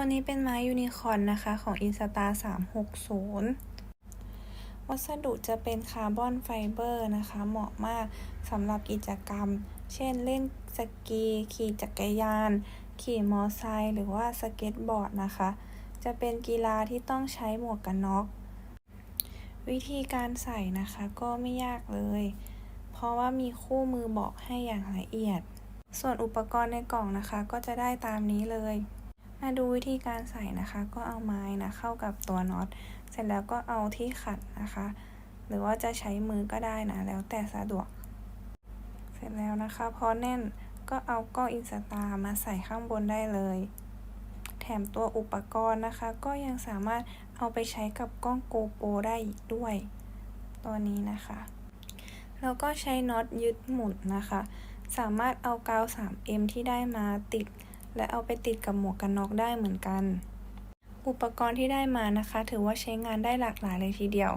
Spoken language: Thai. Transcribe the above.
ตัวนี้เป็นไม้ยูนิคอร์นนะคะ ของ i n s t a 360 วัสดุจะเป็นคาร์บอนไฟเบอร์นะคะ เหมาะมากสำหรับกิจกรรม เช่นเล่นสกี ขี่จักรยาน ขี่มอไซค์หรือว่าสเก็ตบอร์ดนะคะ จะเป็นกีฬาที่ต้องใช้หมวกกันน็อก วิธีการใส่นะคะก็ไม่ยากเลย เพราะว่ามีคู่มือบอกให้อย่างละเอียด ส่วนอุปกรณ์ในกล่องนะคะก็จะได้ตามนี้เลย มาดูวิธีการใส่นะคะ ก็เอาไม้นะเข้ากับตัวน็อต เสร็จแล้วก็เอาที่ขัดนะคะ หรือว่าจะใช้มือก็ได้นะแล้วแต่สะดวก เสร็จแล้วนะคะพอแน่นก็เอากล้องอินสตามาใส่ข้างบนได้เลย แถมตัวอุปกรณ์นะคะ ก็ยังสามารถเอาไปใช้กับกล้องโกโปรได้อีกด้วย ตัวนี้นะคะ แล้วก็ใช้น็อตยึดหมุนนะคะ สามารถเอากาว 3M ที่ได้มาติด และเอาไปติดกับหมวกกันน็อกได้เหมือนกัน อุปกรณ์ที่ได้มานะคะ ถือว่าใช้งานได้หลากหลายเลยทีเดียว